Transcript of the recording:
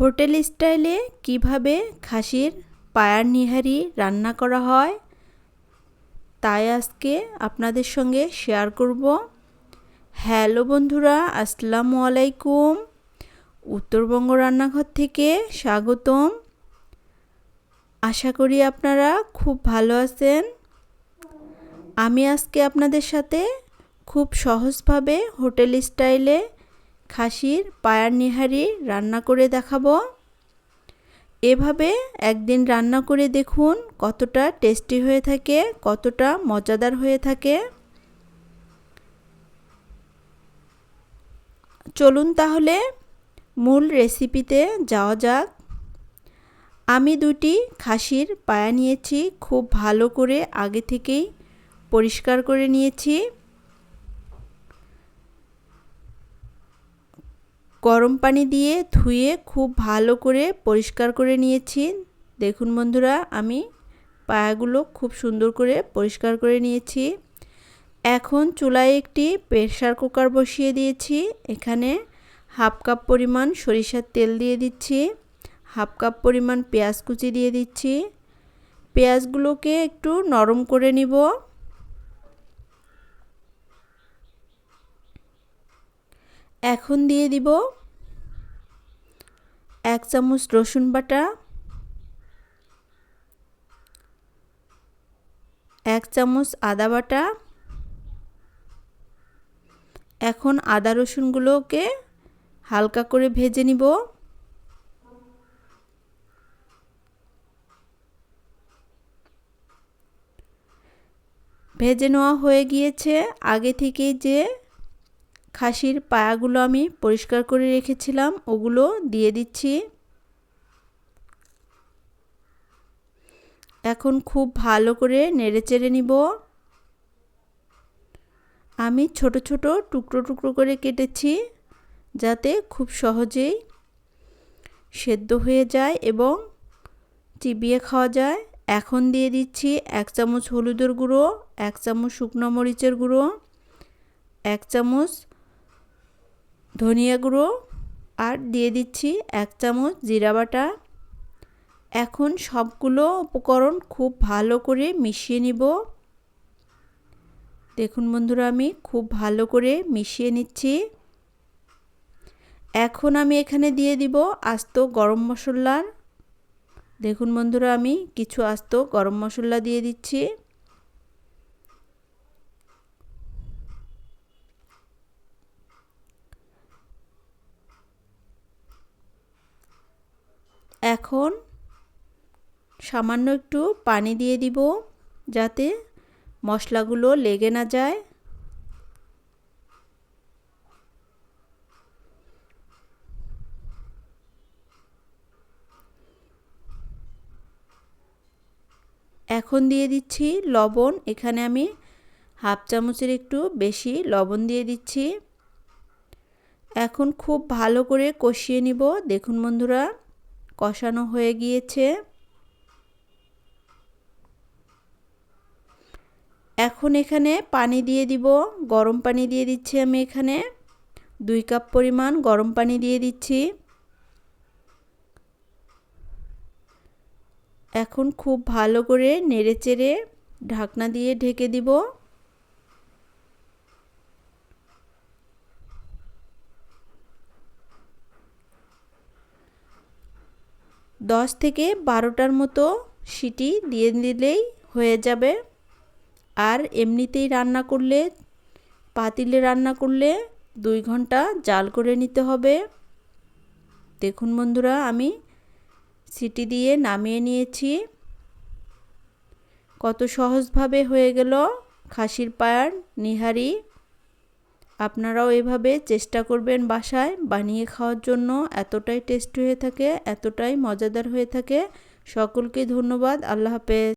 Hotel স্টাইলে কীভাবে খাসির পায়ার নিহারি রান্না করা হয়, তাই আজকে আপনাদের সঙ্গে শেয়ার করব। হ্যালো বন্ধুরা, আসসালামু আলাইকুম। উত্তরবঙ্গ রান্নাঘর থেকে স্বাগতম। আশা করি আপনারা খুব ভালো আছেন। আমি আজকে আপনাদের সাথে খুব সহজভাবে হোটেল স্টাইলে খাসির পায়ার নিহারি রান্না করে দেখাবো। এভাবে একদিন রান্না করে দেখুন কতটা টেস্টি হয়ে থাকে, কতটা মজাদার হয়ে থাকে। চলুন তাহলে মূল রেসিপিতে যাওয়া যাক। আমি দুটি খাসির পায়া নিয়েছি, খুব ভালো করে আগে থেকেই পরিষ্কার করে নিয়েছি। গরম পানি দিয়ে ধুয়ে খুব ভালো করে পরিষ্কার করে নিয়েছি। দেখুন বন্ধুরা, আমি পায়াগুলো খুব সুন্দর করে পরিষ্কার করে নিয়েছি। এখন চুলায় একটি প্রেশার কুকার বসিয়ে দিয়েছি। এখানে হাফ কাপ পরিমাণ সরিষার তেল দিয়ে দিচ্ছি, হাফ কাপ পরিমাণ পেঁয়াজ কুচি দিয়ে দিচ্ছি। পেঁয়াজগুলোকে একটু নরম করে নিব। এখন দিয়ে দিব এক চামচ রসুন বাটা, এক চামচ আদা বাটা। এখন আদা রসুনগুলোকে হালকা করে ভেজে নিব। ভেজে নেওয়া হয়ে গিয়েছে। আগে থেকেই যে খাসির পায়াগুলো আমি পরিষ্কার করে রেখেছিলাম, ওগুলো দিয়ে দিচ্ছি। এখন খুব ভালো করে নেড়ে চেড়ে নিব। আমি ছোট ছোট টুকরো টুকরো করে কেটেছি, যাতে খুব সহজেই সেদ্ধ হয়ে যায় এবং চিবিয়ে খাওয়া যায়। এখন দিয়ে দিচ্ছি এক চামচ হলুদের গুঁড়ো, এক চামচ শুকনো মরিচের গুঁড়ো, এক চামচ ধনিয়া গুঁড়ো আর দিয়ে দিচ্ছি এক চামচ জিরা বাটা। এখন সবগুলো উপকরণ খুব ভালো করে মিশিয়ে নিব। দেখুন বন্ধুরা, আমি খুব ভালো করে মিশিয়ে নিচ্ছি। এখন আমি এখানে দিয়ে দিব আস্ত গরম মশলার। দেখুন বন্ধুরা, আমি কিছু আস্ত গরম মশলা দিয়ে দিচ্ছি। এখন সামান্য একটু পানি দিয়ে দিব যাতে মশলাগুলো লেগে না যায়। এখন দিয়ে দিচ্ছি লবণ। এখানে আমি হাফ চামচের একটু বেশি লবণ দিয়ে দিচ্ছি। এখন খুব ভালো করে কষিয়ে নিব। দেখুন বন্ধুরা কষানো হয়ে গিয়েছে। এখন এখানে পানি দিয়ে দিব। গরম পানি দিয়ে দিচ্ছি আমি এখানে। দুই কাপ পরিমাণ গরম পানি দিয়ে দিচ্ছি। এখন খুব ভালো করে নেড়ে চেড়ে ঢাকনা দিয়ে ঢেকে দিব। দশ থেকে বারোটার মতো সিটি দিয়ে দিলেই হয়ে যাবে। আর এমনিতেই রান্না করলে, পাতিলে রান্না করলে দুই ঘণ্টা জাল করে নিতে হবে। দেখুন বন্ধুরা, আমি সিটি দিয়ে নামিয়ে নিয়েছি। কত সহজভাবে হয়ে গেল খাসির পায়ার নিহারি আপনারাও এভাবে চেষ্টা করবেন বাসায়। বানিয়ে খাওয়ার জন্য এতটাই টেস্টি হয়ে থাকে, এতটাই মজাদার হয়ে থাকে। সকলকে ধন্যবাদ। আল্লাহ হাফেজ।